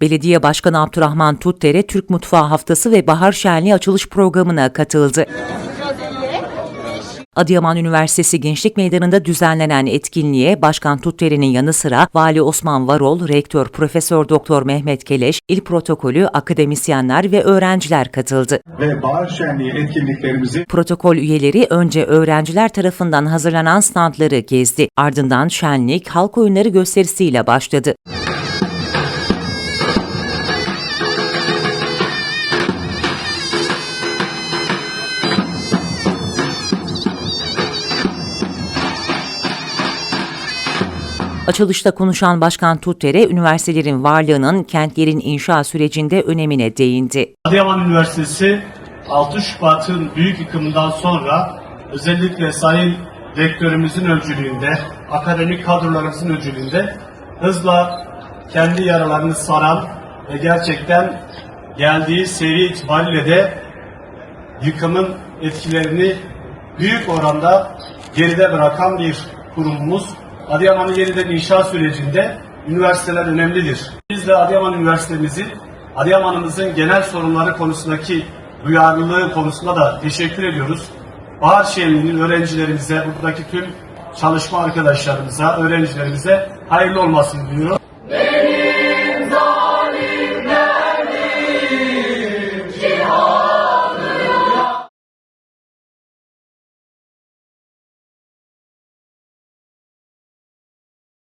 Belediye Başkanı Abdurrahman Tutdere Türk Mutfağı Haftası ve Bahar Şenliği açılış programına katıldı. Adıyaman Üniversitesi Gençlik Meydanı'nda düzenlenen etkinliğe Başkan Tutderi'nin yanı sıra Vali Osman Varol, Rektör Profesör Doktor Mehmet Keleş, il protokolü, akademisyenler ve öğrenciler katıldı. ve bahar şenliği etkinliklerimizi Protokol üyeleri önce öğrenciler tarafından hazırlanan standları gezdi. Ardından şenlik halk oyunları gösterisiyle başladı. Açılışta konuşan Başkan Tuttere, üniversitelerin varlığının kentlerin inşa sürecinde önemine değindi. Adıyaman Üniversitesi 6 Şubat'ın büyük yıkımından sonra özellikle Sayın Rektörümüzün öncülüğünde, akademik kadrolarımızın öncülüğünde hızla kendi yaralarını saran ve gerçekten geldiği seviye itibariyle de yıkımın etkilerini büyük oranda geride bırakan bir kurumumuz. Adıyaman'ın yeniden inşa sürecinde üniversiteler önemlidir. Biz de Adıyaman Üniversitemizi, Adıyaman'ımızın genel sorunları konusundaki duyarlılığı konusunda da teşekkür ediyoruz. Bahar Şenliği'nin öğrencilerimize, buradaki tüm çalışma arkadaşlarımıza, öğrencilerimize hayırlı olmasını diliyorum.